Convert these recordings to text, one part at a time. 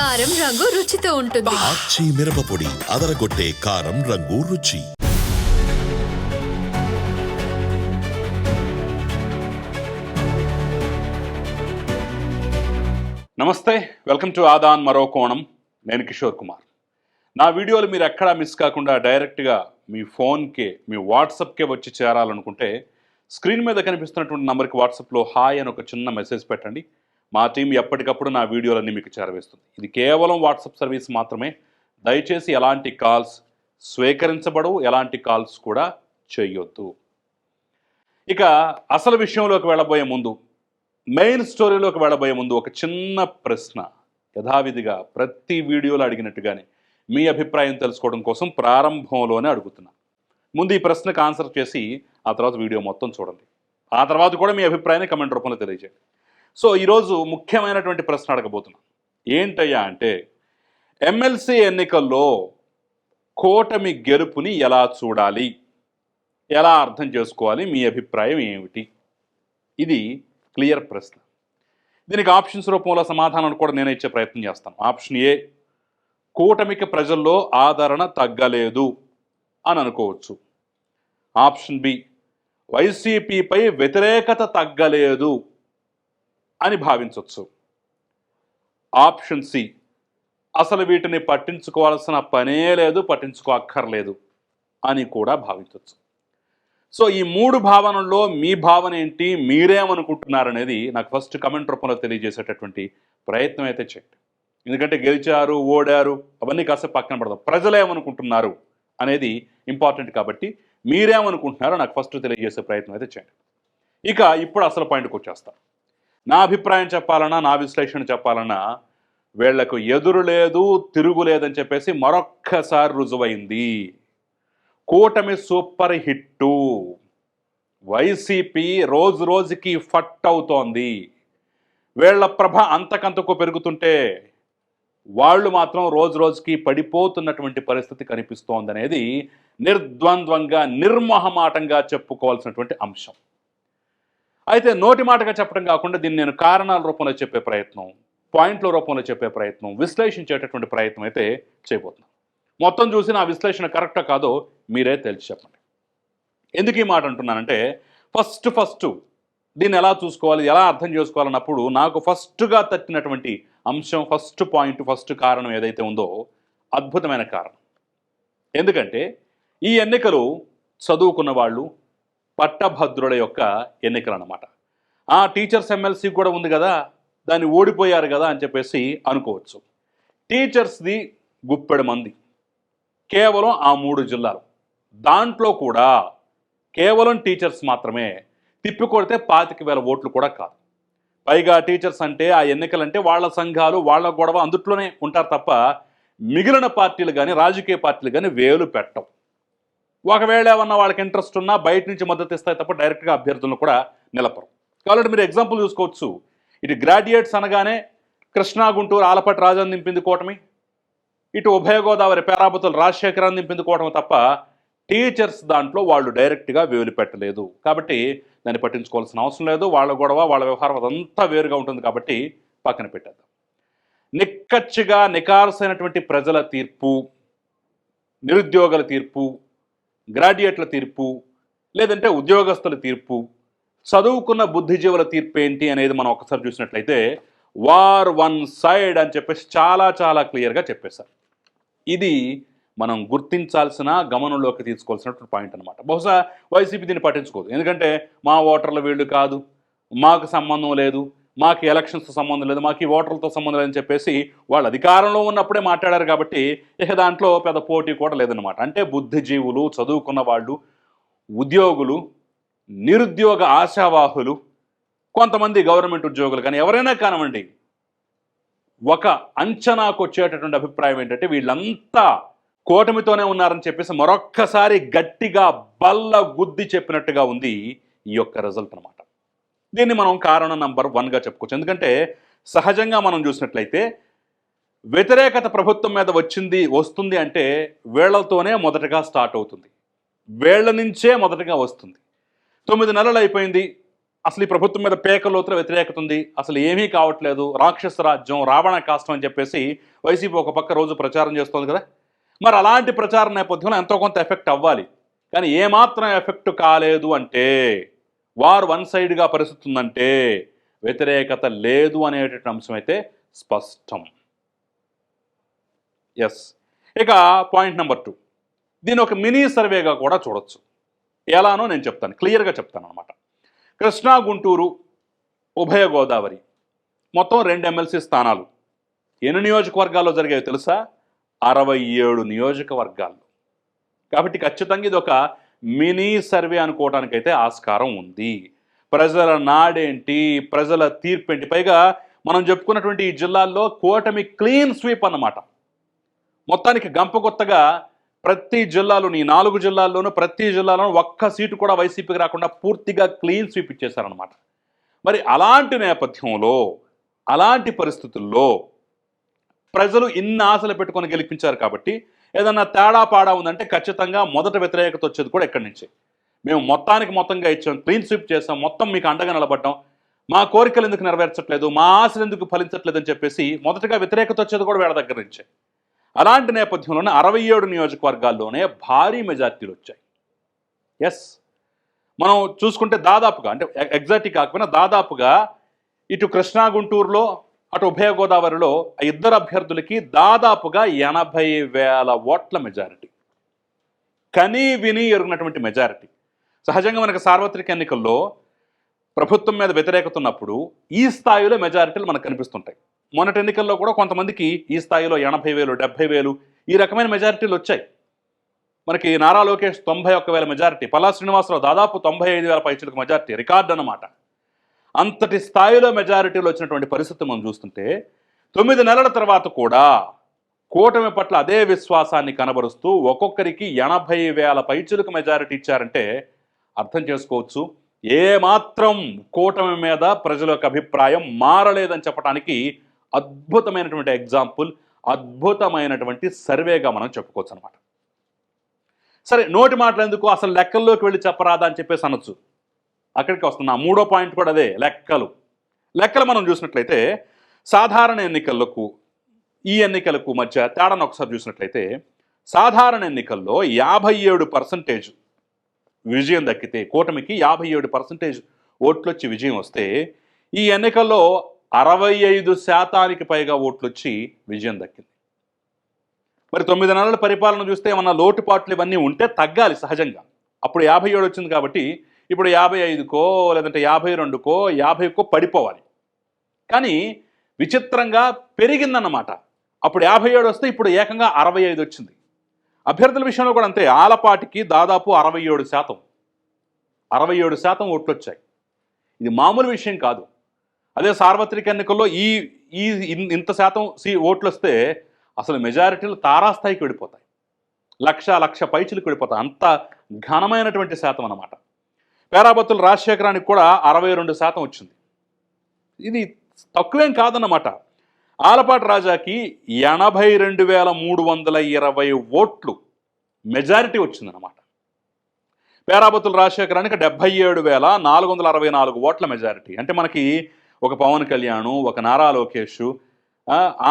కారం రంగు రుచితో ఉంటుంది. ఆచి మిరపపొడి అదరగొట్టే కారం రంగు రుచి. నమస్తే వెల్కమ్ టు ఆదాన్ మరో కోణం. నేను కిషోర్ కుమార్. నా వీడియోలు మీరు ఎక్కడా మిస్ కాకుండా డైరెక్ట్గా మీ ఫోన్కే మీ వాట్సాప్కే వచ్చి చేరాలనుకుంటే స్క్రీన్ మీద కనిపిస్తున్నటువంటి నంబర్కి వాట్సాప్లో హాయ్ అని ఒక చిన్న మెసేజ్ పెట్టండి. మా టీం ఎప్పటికప్పుడు నా వీడియోలన్నీ మీకు చేరవేస్తుంది. ఇది కేవలం వాట్సాప్ సర్వీస్ మాత్రమే. దయచేసి ఎలాంటి కాల్స్ స్వీకరించబడవు ఎలాంటి కాల్స్ కూడా చేయొద్దు ఇక అసలు విషయంలోకి వెళ్ళబోయే ముందు మెయిన్ స్టోరీలోకి వెళ్ళబోయే ముందు ఒక చిన్న ప్రశ్న. యథావిధిగా ప్రతి వీడియోలో అడిగినట్టుగానే మీ అభిప్రాయం తెలుసుకోవడం కోసం ప్రారంభంలోనే అడుగుతున్నా. ముందు ఈ ప్రశ్నకు ఆన్సర్ చేసి ఆ తర్వాత వీడియో మొత్తం చూడండి. ఆ తర్వాత కూడా మీ అభిప్రాయాన్ని కమెంట్ రూపంలో తెలియజేయండి. సో ఈరోజు ముఖ్యమైనటువంటి ప్రశ్న అడగబోతున్నా. ఏంటయ్యా అంటే ఎమ్మెల్సీ ఎన్నికల్లో కూటమి గెలుపుని ఎలా చూడాలి? ఎలా అర్థం చేసుకోవాలి? మీ అభిప్రాయం ఏమిటి? ఇది క్లియర్ ప్రశ్న. దీనికి ఆప్షన్స్ రూపంలో సమాధానాలు కూడా నేను ఇచ్చే ప్రయత్నం చేస్తాను. ఆప్షన్ ఏ కూటమికి ప్రజల్లో ఆదరణ తగ్గలేదు అని అనుకోవచ్చు. ఆప్షన్ బి వైసీపీపై వ్యతిరేకత తగ్గలేదు అని భావించవచ్చు ఆప్షన్ సి. అసలు వీటిని పట్టించుకోవాల్సిన పనే లేదు పట్టించుకో అక్కర్లేదు అని కూడా భావించవచ్చు సో ఈ మూడు భావనల్లో మీ భావన ఏంటి మీరేమనుకుంటున్నారనేది నాకు ఫస్ట్ కమెంట్ రూపంలో తెలియజేసేటటువంటి ప్రయత్నం అయితే చేయండి. ఎందుకంటే గెలిచారు ఓడారు అవన్నీ కాసేపు పక్కన పడదాం. ప్రజలు ఏమనుకుంటున్నారు అనేది ఇంపార్టెంట్ కాబట్టి మీరేమనుకుంటున్నారో నాకు ఫస్ట్ తెలియజేసే ప్రయత్నం అయితే చేయండి. ఇక ఇప్పుడు అసలు పాయింట్కి వచ్చేస్తాను నా అభిప్రాయం చెప్పాలన్నా నా విశ్లేషణ చెప్పాలన్నా వీళ్ళకు ఎదురు లేదు తిరుగు లేదని చెప్పేసి మరొక్కసారి రుజువైంది. కూటమి సూపర్ హిట్టు. వైసీపీ రోజు రోజుకి ఫట్ అవుతోంది. వీళ్ళ ప్రభ అంతకంతకు పెరుగుతుంటే వాళ్ళు మాత్రం రోజు రోజుకి పడిపోతున్నటువంటి పరిస్థితి కనిపిస్తోందనేది నిర్ద్వంద్వంగా నిర్మోహమాటంగా చెప్పుకోవాల్సినటువంటి అంశం. అయితే నోటి మాటగా చెప్పడం కాకుండా దీన్ని నేను కారణాల రూపంలో చెప్పే ప్రయత్నం పాయింట్ల రూపంలో చెప్పే ప్రయత్నం విశ్లేషించేటటువంటి ప్రయత్నం అయితే చేయబోతున్నాను మొత్తం చూసి నా విశ్లేషణ కరెక్టా కాదో మీరే తెలిసి చెప్పండి. ఎందుకు ఈ మాట అంటున్నానంటే ఫస్ట్ ఫస్ట్ దీన్ని ఎలా చూసుకోవాలి ఎలా అర్థం చేసుకోవాలన్నప్పుడు నాకు ఫస్ట్గా తట్టినటువంటి అంశం ఫస్ట్ పాయింట్ ఫస్ట్ కారణం ఏదైతే ఉందో అద్భుతమైన కారణం. ఎందుకంటే ఈ ఎన్నికలు చదువుకున్న వాళ్ళు పట్టభద్రుల యొక్క ఎన్నికలు అనమాట ఆ టీచర్స్ ఎమ్మెల్సీ కూడా ఉంది కదా దాన్ని ఓడిపోయారు కదా అని చెప్పేసి అనుకోవచ్చు. టీచర్స్ది గుప్పెడు మంది. కేవలం ఆ మూడు జిల్లాలు. దాంట్లో కూడా కేవలం టీచర్స్ మాత్రమే తిప్పికొడితే పాతిక వేల ఓట్లు కూడా కాదు. పైగా టీచర్స్ అంటే ఆ ఎన్నికలంటే వాళ్ళ సంఘాలు వాళ్ళ గొడవ అందుట్లోనే ఉంటారు తప్ప మిగిలిన పార్టీలు కానీ రాజకీయ పార్టీలు కానీ వేలు పెట్టవు. ఒకవేళ ఏమన్నా వాళ్ళకి ఇంట్రెస్ట్ ఉన్నా బయట నుంచి మద్దతు ఇస్తాయి తప్ప డైరెక్ట్గా అభ్యర్థులను కూడా నిలపరు. కాబట్టి మీరు ఎగ్జాంపుల్ చూసుకోవచ్చు. ఇటు గ్రాడ్యుయేట్స్ అనగానే కృష్ణా గుంటూరు ఆలపాటి రాజాన్ని నింపింది కూటమి. ఇటు ఉభయ గోదావరి పేరాబతులు రాజశేఖరాన్ని నింపింది కూటమి తప్ప టీచర్స్ దాంట్లో వాళ్ళు డైరెక్ట్గా వేలు పెట్టలేదు. కాబట్టి దాన్ని పట్టించుకోవాల్సిన అవసరం లేదు. వాళ్ళ గొడవ వాళ్ళ వ్యవహారం అదంతా వేరుగా ఉంటుంది కాబట్టి పక్కన పెట్టేద్దాం. నిక్కచ్చిగా నికారసైనటువంటి ప్రజల తీర్పు నిరుద్యోగుల తీర్పు గ్రాడ్యుయేట్ల తీర్పు లేదంటే ఉద్యోగస్తుల తీర్పు చదువుకున్న బుద్ధిజీవుల తీర్పు ఏంటి అనేది మనం ఒకసారి చూసినట్లయితే వార్ వన్ సైడ్ అని చెప్పేసి చాలా చాలా క్లియర్గా చెప్పేశారు ఇది మనం గుర్తించాల్సిన గమనంలోకి తీసుకోవాల్సినటువంటి పాయింట్ అనమాట బహుశా వైసీపీ దీన్ని పట్టించుకోదు. ఎందుకంటే మా ఓటర్ల వీళ్ళు కాదు మాకు సంబంధం లేదు మాకు ఎలక్షన్స్తో సంబంధం లేదు మాకు ఈ ఓటర్లతో సంబంధం లేదని చెప్పేసి వాళ్ళు అధికారంలో ఉన్నప్పుడే మాట్లాడారు కాబట్టి ఇక దాంట్లో పెద్ద పోటీ కూడా లేదనమాట అంటే బుద్ధిజీవులు చదువుకున్న వాళ్ళు ఉద్యోగులు నిరుద్యోగ ఆశావాహులు కొంతమంది గవర్నమెంట్ ఉద్యోగులు కానీ ఎవరైనా కానివ్వండి ఒక అంచనాకు వచ్చేటటువంటి అభిప్రాయం ఏంటంటే వీళ్ళంతా కూటమితోనే ఉన్నారని చెప్పేసి మరొక్కసారి గట్టిగా బల్ల గుద్ది చెప్పినట్టుగా ఉంది ఈ యొక్క రిజల్ట్ అనమాట దీన్ని మనం కారణం నంబర్ వన్గా చెప్పుకోవచ్చు. ఎందుకంటే సహజంగా మనం చూసినట్లయితే వ్యతిరేకత ప్రభుత్వం మీద వచ్చింది వస్తుంది అంటే వేళ్ళతోనే మొదటగా స్టార్ట్ అవుతుంది. వేళ్ళ నుంచే మొదటగా వస్తుంది. తొమ్మిది నెలలు అయిపోయింది. అసలు ఈ ప్రభుత్వం మీద పేకలోతుల వ్యతిరేకత ఉంది. అసలు ఏమీ కావట్లేదు. రాక్షస రాజ్యం రావణ కాష్టం అని చెప్పేసి వైసీపీ ఒక పక్క రోజు ప్రచారం చేస్తోంది కదా. మరి అలాంటి ప్రచారం నేపథ్యంలో ఎంతో కొంత ఎఫెక్ట్ అవ్వాలి. కానీ ఏమాత్రం ఎఫెక్ట్ కాలేదు అంటే వారు వన్ సైడ్గా పరిస్థితి ఉందంటే వ్యతిరేకత లేదు అనేటటువంటి అంశం అయితే స్పష్టం. ఎస్ ఇక పాయింట్ నెంబర్ టూ దీని ఒక మినీ సర్వేగా కూడా చూడొచ్చు. ఎలానో నేను చెప్తాను. క్లియర్గా చెప్తాను అనమాట కృష్ణా గుంటూరు ఉభయ గోదావరి. మొత్తం రెండు ఎమ్మెల్సీ స్థానాలు. ఎన్ని నియోజకవర్గాల్లో జరిగాయో తెలుసా? అరవై ఏడు నియోజకవర్గాల్లో. కాబట్టి ఖచ్చితంగా ఇది ఒక మినీ సర్వే అనుకోవడానికైతే ఆస్కారం ఉంది. ప్రజల నాడేంటి? ప్రజల తీర్పు ఏంటి పైగా మనం చెప్పుకున్నటువంటి ఈ జిల్లాల్లో కూటమి క్లీన్ స్వీప్ అన్నమాట. మొత్తానికి గంపగొత్తగా ప్రతి జిల్లాలోని ఈ నాలుగు జిల్లాల్లోనూ ప్రతి జిల్లాలోనూ ఒక్క సీటు కూడా వైసీపీకి రాకుండా పూర్తిగా క్లీన్ స్వీప్ ఇచ్చేశారనమాట మరి అలాంటి నేపథ్యంలో అలాంటి పరిస్థితుల్లో ప్రజలు ఇన్ని ఆశలు పెట్టుకొని గెలిపించారు కాబట్టి ఏదన్నా తేడా పాడా ఉందంటే ఖచ్చితంగా మొదట వ్యతిరేకత వచ్చేది కూడా ఎక్కడి నుంచి. మేము మొత్తానికి మొత్తంగా ఇచ్చాం క్లీన్ స్వీప్ చేసాం మొత్తం మీకు అండగా నిలబడ్డాం. మా కోరికలు ఎందుకు నెరవేర్చట్లేదు మా ఆశలు ఎందుకు ఫలించట్లేదు అని చెప్పేసి మొదటగా వ్యతిరేకత వచ్చేది కూడా వీళ్ళ దగ్గర నుంచే. అలాంటి నేపథ్యంలోనే అరవై ఏడు నియోజకవర్గాల్లోనే భారీ మెజార్టీలు వచ్చాయి. ఎస్ మనం చూసుకుంటే దాదాపుగా అంటే ఎగ్జాక్ట్ కాకపోయినా దాదాపుగా ఇటు కృష్ణా గుంటూరులో అటు ఉభయ గోదావరిలో ఇద్దరు అభ్యర్థులకి దాదాపుగా ఎనభై వేల ఓట్ల మెజారిటీ. కనీ విని ఎరుగునటువంటి మెజారిటీ. సహజంగా మనకు సార్వత్రిక ఎన్నికల్లో ప్రభుత్వం మీద వ్యతిరేకత ఉన్నప్పుడు ఈ స్థాయిలో మెజారిటీలు మనకు కనిపిస్తుంటాయి. మొన్నటి ఎన్నికల్లో కూడా కొంతమందికి ఈ స్థాయిలో ఎనభై వేలు డెబ్బై వేలు ఈ రకమైన మెజారిటీలు వచ్చాయి. మనకి నారా లోకేష్ తొంభై ఒక్క వేల మెజారిటీ పల్లా శ్రీనివాసరావు దాదాపు తొంభై ఐదు వేల పైచులకు మెజారిటీ రికార్డు అన్నమాట. అంతటి స్థాయిలో మెజారిటీలో వచ్చినటువంటి పరిస్థితి మనం చూస్తుంటే తొమ్మిది నెలల తర్వాత కూడా కూటమి పట్ల అదే విశ్వాసాన్ని కనబరుస్తూ ఒక్కొక్కరికి ఎనభై వేల పైచులకు మెజారిటీ ఇచ్చారంటే అర్థం చేసుకోవచ్చు. ఏమాత్రం కూటమి మీద ప్రజల యొక్క అభిప్రాయం మారలేదని చెప్పడానికి అద్భుతమైనటువంటి ఎగ్జాంపుల్ అద్భుతమైనటువంటి సర్వేగా మనం చెప్పుకోవచ్చు అనమాట సరే నోటి మాటలు ఎందుకు? అసలు లెక్కల్లోకి వెళ్ళి చెప్పరాదా అని చెప్పేసి అనొచ్చు. అక్కడికి వస్తున్నా. మూడో పాయింట్ కూడా అదే లెక్కలు. లెక్కలు మనం చూసినట్లయితే సాధారణ ఎన్నికలకు ఈ ఎన్నికలకు మధ్య తేడాను ఒకసారి చూసినట్లయితే సాధారణ ఎన్నికల్లో యాభై ఏడు పర్సంటేజ్ విజయం దక్కితే కూటమికి యాభై ఏడు పర్సంటేజ్ ఓట్లు వచ్చి విజయం వస్తే ఈ ఎన్నికల్లో అరవై ఐదు శాతానికి పైగా ఓట్లు వచ్చి విజయం దక్కింది. మరి తొమ్మిది నెలల పరిపాలన చూస్తే ఏమన్నా లోటుపాట్లు ఇవన్నీ ఉంటే తగ్గాలి సహజంగా. అప్పుడు యాభై ఏడు వచ్చింది కాబట్టి ఇప్పుడు యాభై ఐదుకో లేదంటే యాభై రెండుకో యాభైకో పడిపోవాలి. కానీ విచిత్రంగా పెరిగిందన్నమాట. అప్పుడు యాభై ఏడు వస్తే ఇప్పుడు ఏకంగా అరవై ఐదు వచ్చింది. అభ్యర్థుల విషయంలో కూడా అంతే. ఆలపాటికి దాదాపు అరవై ఏడు శాతం. అరవై ఏడు శాతం ఓట్లు వచ్చాయి ఇది మామూలు విషయం కాదు. అదే సార్వత్రిక ఎన్నికల్లో ఈ ఈ ఇంత శాతం సీ ఓట్లు వస్తే అసలు మెజారిటీలు తారాస్థాయికి వెళ్ళిపోతాయి. లక్ష లక్ష పైచులకు వెళ్ళిపోతాయి. అంత ఘనమైనటువంటి శాతం అన్నమాట. పేరాబత్తుల రాజశేఖరానికి కూడా అరవై రెండు శాతం వచ్చింది. ఇది తక్కువేం కాదన్నమాట. ఆలపాటి రాజాకి ఎనభై రెండు వేల మూడు వందల ఇరవై ఓట్లు మెజారిటీ వచ్చిందన్నమాట. పేరాబత్తుల రాజశేఖరానికి డెబ్బై ఏడు వేల నాలుగు వందల అరవై నాలుగు ఓట్ల మెజారిటీ. అంటే మనకి ఒక పవన్ కళ్యాణ్ ఒక నారా లోకేష్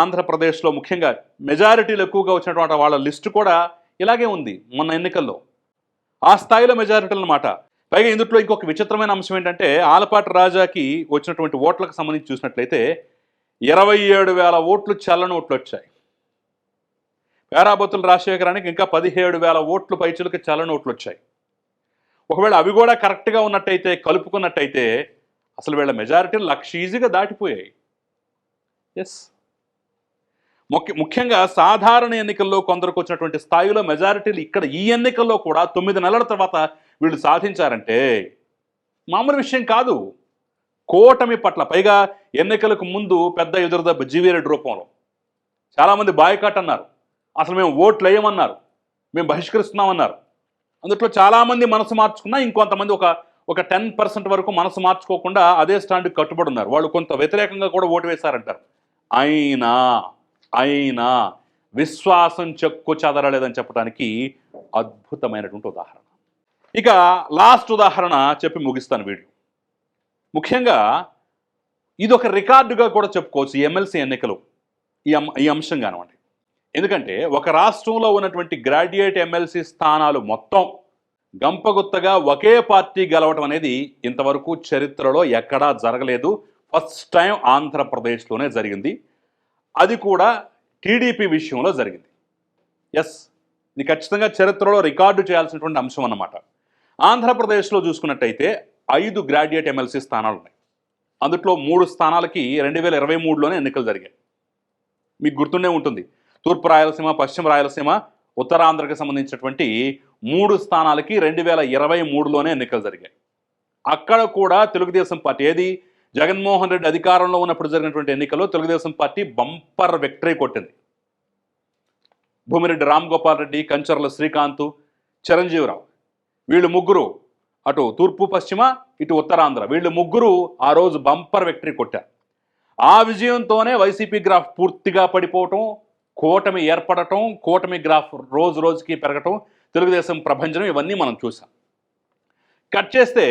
ఆంధ్రప్రదేశ్లో ముఖ్యంగా మెజారిటీలు ఎక్కువగా వచ్చినటువంటి వాళ్ళ లిస్టు కూడా ఇలాగే ఉంది మొన్న ఎన్నికల్లో. ఆ స్థాయిలో మెజారిటీలు అనమాట పైగా ఇందులో ఇంకొక విచిత్రమైన అంశం ఏంటంటే ఆలపాటి రాజాకి వచ్చినటువంటి ఓట్లకు సంబంధించి చూసినట్లయితే ఇరవై ఏడు వేల ఓట్లు చల్లని ఓట్లు వచ్చాయి. పేరాబత్తుల రాజశేఖరానికి ఇంకా పదిహేడు వేల ఓట్లు పైచులకి చల్లని ఓట్లు వచ్చాయి. ఒకవేళ అవి కూడా కరెక్ట్గా ఉన్నట్టయితే కలుపుకున్నట్టయితే అసలు వీళ్ళ మెజారిటీలు లక్ష ఈజీగా దాటిపోయాయి. ఎస్ ముఖ్య ముఖ్యంగా సాధారణ ఎన్నికల్లో కొందరికి వచ్చినటువంటి స్థాయిలో మెజారిటీలు ఇక్కడ ఈ ఎన్నికల్లో కూడా తొమ్మిది నెలల తర్వాత వీళ్ళు సాధించారంటే మామూలు విషయం కాదు. కూటమి పట్ల పైగా ఎన్నికలకు ముందు పెద్ద ఎదురుదెబ్బ జీవీరెడ్డి రూపంలో. చాలామంది బాయ్కాట్ అన్నారు. అసలు మేము ఓట్లు వేయమన్నారు. మేము బహిష్కరిస్తున్నామన్నారు. అందుట్లో చాలామంది మనసు మార్చుకున్నా ఇంకొంతమంది ఒక ఒక టెన్ పర్సెంట్ వరకు మనసు మార్చుకోకుండా అదే స్టాండ్కి కట్టుబడి ఉన్నారు. వాళ్ళు కొంత వ్యతిరేకంగా కూడా ఓటు వేశారంటారు. అయినా అయినా విశ్వాసం చెక్కు చెదరలేదని చెప్పడానికి అద్భుతమైనటువంటి ఉదాహరణ. ఇక లాస్ట్ ఉదాహరణ చెప్పి ముగిస్తాను వీడియో. ముఖ్యంగా ఇది ఒక రికార్డుగా కూడా చెప్పుకోవచ్చు ఎమ్మెల్సీ ఎన్నికలు. ఈ అం ఈ అంశం కానివ్వండి. ఎందుకంటే ఒక రాష్ట్రంలో ఉన్నటువంటి గ్రాడ్యుయేట్ ఎమ్మెల్సీ స్థానాలు మొత్తం గంపగుత్తగా ఒకే పార్టీ గెలవటం అనేది ఇంతవరకు చరిత్రలో ఎక్కడా జరగలేదు. ఫస్ట్ టైం ఆంధ్రప్రదేశ్లోనే జరిగింది. అది కూడా టీడీపీ విషయంలో జరిగింది. ఎస్ ఇది ఖచ్చితంగా చరిత్రలో రికార్డు చేయాల్సినటువంటి అంశం అన్నమాట. ఆంధ్రప్రదేశ్లో చూసుకున్నట్టయితే ఐదు గ్రాడ్యుయేట్ ఎమ్మెల్సీ స్థానాలు ఉన్నాయి. అందుట్లో మూడు స్థానాలకి రెండు వేల ఇరవై మూడులోనే ఎన్నికలు జరిగాయి. మీకు గుర్తుండే ఉంటుంది. తూర్పు రాయలసీమ పశ్చిమ రాయలసీమ ఉత్తరాంధ్రకి సంబంధించినటువంటి మూడు స్థానాలకి రెండు వేల ఇరవై మూడులోనే ఎన్నికలు జరిగాయి. అక్కడ కూడా తెలుగుదేశం పార్టీ ఏది? జగన్మోహన్ రెడ్డి అధికారంలో ఉన్నప్పుడు జరిగినటువంటి ఎన్నికల్లో తెలుగుదేశం పార్టీ బంపర్ విక్టరీ కొట్టింది. భూమిరెడ్డి రామ్ గోపాల్ రెడ్డి కంచర్ల శ్రీకాంత్ చిరంజీవిరావు. వీళ్ళు ముగ్గురు అటు తూర్పు పశ్చిమ ఇటు ఉత్తరాంధ్ర. వీళ్ళు ముగ్గురు ఆ రోజు బంపర్ విక్టరీ కొట్టారు. ఆ విజయంతోనే వైసీపీ గ్రాఫ్ పూర్తిగా పడిపోవటం కూటమి ఏర్పడటం కూటమి గ్రాఫ్ రోజు రోజుకి పెరగటం తెలుగుదేశం ప్రభంజనం ఇవన్నీ మనం చూసాం కట్ చేస్తే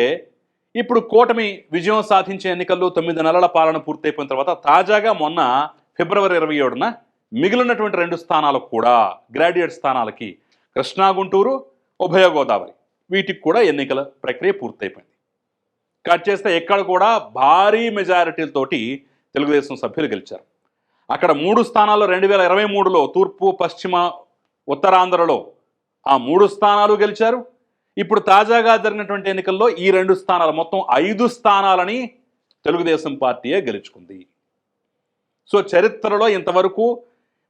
ఇప్పుడు కూటమి విజయం సాధించే ఎన్నికల్లో తొమ్మిది నెలల పాలన పూర్తయిపోయిన తర్వాత తాజాగా మొన్న ఫిబ్రవరి ఇరవై ఏడున మిగిలినటువంటి రెండు స్థానాలకు కూడా గ్రాడ్యుయేట్ స్థానాలకి కృష్ణా గుంటూరు ఉభయ గోదావరి. వీటికి కూడా ఎన్నికల ప్రక్రియ పూర్తయిపోయింది. కట్ చేస్తే ఎక్కడ కూడా భారీ మెజారిటీలతోటి తెలుగుదేశం సభ్యులు గెలిచారు. అక్కడ మూడు స్థానాల్లో రెండు వేల ఇరవై మూడులో తూర్పు పశ్చిమ ఉత్తరాంధ్రలో ఆ మూడు స్థానాలు గెలిచారు. ఇప్పుడు తాజాగా జరిగినటువంటి ఎన్నికల్లో ఈ రెండు స్థానాలు మొత్తం ఐదు స్థానాలని తెలుగుదేశం పార్టీయే గెలుచుకుంది. సో చరిత్రలో ఇంతవరకు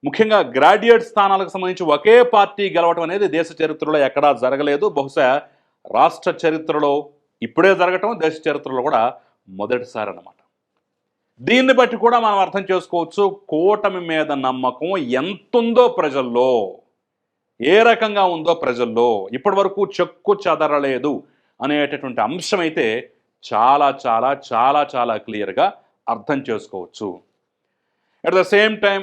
ముఖ్యంగా గ్రాడ్యుయేట్ స్థానాలకు సంబంధించి ఒకే పార్టీ గెలవడం అనేది దేశ చరిత్రలో ఎక్కడా జరగలేదు. బహుశా రాష్ట్ర చరిత్రలో ఇప్పుడే జరగటం దేశ చరిత్రలో కూడా మొదటిసారి అన్నమాట. దీన్ని బట్టి కూడా మనం అర్థం చేసుకోవచ్చు కూటమి మీద నమ్మకం ఎంతుందో ప్రజల్లో ఏ రకంగా ఉందో ప్రజల్లో ఇప్పటి వరకు చెక్కు చెదరలేదు అనేటటువంటి అంశం అయితే చాలా చాలా చాలా చాలా క్లియర్గా అర్థం చేసుకోవచ్చు. అట్ ద సేమ్ టైం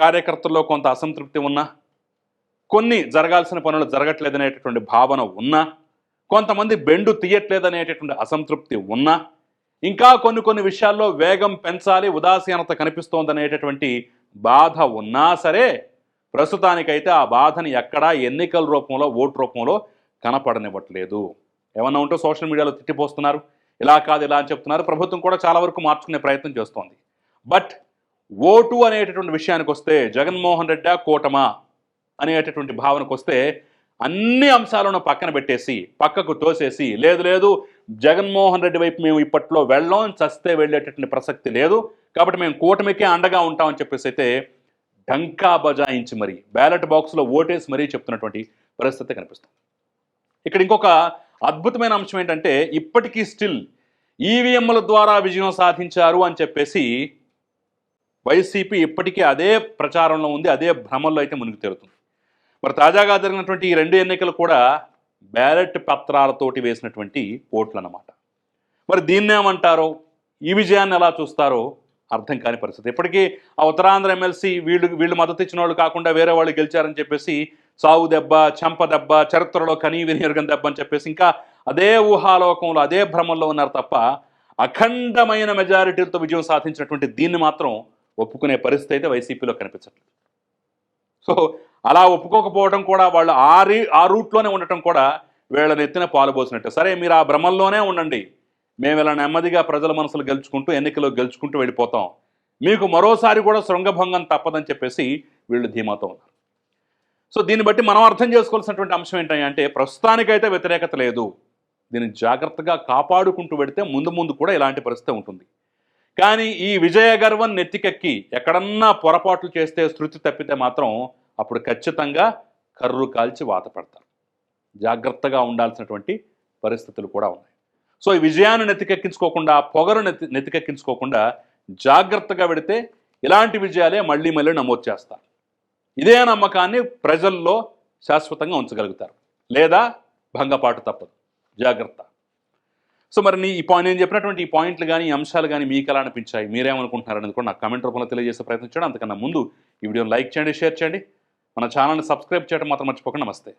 కార్యకర్తల్లో కొంత అసంతృప్తి ఉన్నా కొన్ని జరగాల్సిన పనులు జరగట్లేదనేటటువంటి భావన ఉన్నా కొంతమంది బెండు తీయట్లేదనేటటువంటి అసంతృప్తి ఉన్నా ఇంకా కొన్ని కొన్ని విషయాల్లో వేగం పెంచాలి ఉదాసీనత కనిపిస్తోందనేటటువంటి బాధ ఉన్నా సరే ప్రస్తుతానికైతే ఆ బాధని ఎక్కడా ఎన్నికల రూపంలో ఓటు రూపంలో కనపడనివ్వట్లేదు. ఏమన్నా ఉంటే సోషల్ మీడియాలో తిట్టిపోస్తున్నారు. ఇలా కాదు ఇలా అని చెప్తున్నారు. ప్రభుత్వం కూడా చాలా వరకు మార్చుకునే ప్రయత్నం చేస్తోంది. బట్ ఓటు అనేటటువంటి విషయానికి వస్తే జగన్మోహన్ రెడ్డి కూటమా అనేటటువంటి భావనకు వస్తే అన్ని అంశాలను పక్కన పెట్టేసి పక్కకు తోసేసి లేదు లేదు జగన్మోహన్ రెడ్డి వైపు మేము ఇప్పట్లో వెళ్ళం చస్తే వెళ్ళేటటువంటి ప్రసక్తి లేదు కాబట్టి మేము కూటమికే అండగా ఉంటామని చెప్పేసి అయితే డంకా బజాయించి మరి బ్యాలెట్ బాక్స్లో ఓటేసి మరీ చెప్తున్నటువంటి పరిస్థితి కనిపిస్తుంది. ఇక్కడ ఇంకొక అద్భుతమైన అంశం ఏంటంటే ఇప్పటికీ స్టిల్ ఈవీఎంల ద్వారా విజయం సాధించారు అని చెప్పేసి వైసీపీ ఇప్పటికీ అదే ప్రచారంలో ఉంది అదే భ్రమంలో అయితే మునిగి తేలుతుంది మరి తాజాగా జరిగినటువంటి ఈ రెండు ఎన్నికలు కూడా బ్యాలెట్ పత్రాలతోటి వేసినటువంటి ఓట్లు అన్నమాట మరి దీన్నేమంటారో ఈ విజయాన్ని ఎలా చూస్తారో అర్థం కాని పరిస్థితి. ఇప్పటికీ ఆ ఉత్తరాంధ్ర ఎమ్మెల్సీ వీళ్ళు వీళ్ళు మద్దతు ఇచ్చిన వాళ్ళు కాకుండా వేరే వాళ్ళు గెలిచారని చెప్పేసి సావు దెబ్బ చెంప దెబ్బ చరిత్రలో కనీ వినియోగం దెబ్బ అని చెప్పేసి ఇంకా అదే ఊహాలోకంలో అదే భ్రమంలో ఉన్నారు తప్ప అఖండమైన మెజారిటీలతో విజయం సాధించినటువంటి దీన్ని మాత్రం ఒప్పుకునే పరిస్థితి అయితే వైసీపీలో కనిపించట్లేదు. సో అలా ఒప్పుకోకపోవడం కూడా వాళ్ళు ఆ రీ ఆ రూట్లోనే ఉండటం కూడా వీళ్ళని ఎత్తిన పాలుపోసినట్టు సరే మీరు ఆ భ్రమంలోనే ఉండండి. మేము ఇలా నెమ్మదిగా ప్రజల మనసులు గెలుచుకుంటూ ఎన్నికల్లో గెలుచుకుంటూ వెళ్ళిపోతాం. మీకు మరోసారి కూడా శృంగభంగం తప్పదని చెప్పేసి వీళ్ళు ధీమాతో ఉన్నారు. సో దీన్ని బట్టి మనం అర్థం చేసుకోవాల్సినటువంటి అంశం ఏంటంటే ప్రస్తుతానికైతే వ్యతిరేకత లేదు. దీన్ని జాగ్రత్తగా కాపాడుకుంటూ పెడితే ముందు ముందు కూడా ఇలాంటి పరిస్థితి ఉంటుంది. కానీ ఈ విజయ గర్వం నెత్తికెక్కి ఎక్కడన్నా పొరపాట్లు చేస్తే శృతి తప్పితే మాత్రం అప్పుడు ఖచ్చితంగా కర్రు కాల్చి వాతపడతారు జాగ్రత్తగా ఉండాల్సినటువంటి పరిస్థితులు కూడా ఉన్నాయి. సో ఈ విజయాన్ని నెత్తికెక్కించుకోకుండా పొగరు నెత్తి నెత్తికెక్కించుకోకుండా జాగ్రత్తగా పెడితే ఇలాంటి విజయాలే మళ్ళీ మళ్ళీ నమోదు చేస్తారు. ఇదే నమ్మకాన్ని ప్రజల్లో శాశ్వతంగా ఉంచగలుగుతారు. లేదా భంగపాటు తప్పదు. జాగ్రత్త. సో మరి నీ ఈ పాయింట్ నేను చెప్పినటువంటి ఈ పాయింట్లు కానీ అంశాలు కానీ మీకు ఎలా అనిపించాయి? మీరేమనుకుంటున్నారు అనేది కూడా నాకు కమెంట్ రూపంలో తెలియజేసే ప్రయత్నం చేయడం అంతకన్నా ముందు ఈ వీడియోని లైక్ చేయండి షేర్ చేయండి. మన ఛానల్ని సబ్స్క్రైబ్ చేయడం మాత్రం మర్చిపోకండి. నమస్తే.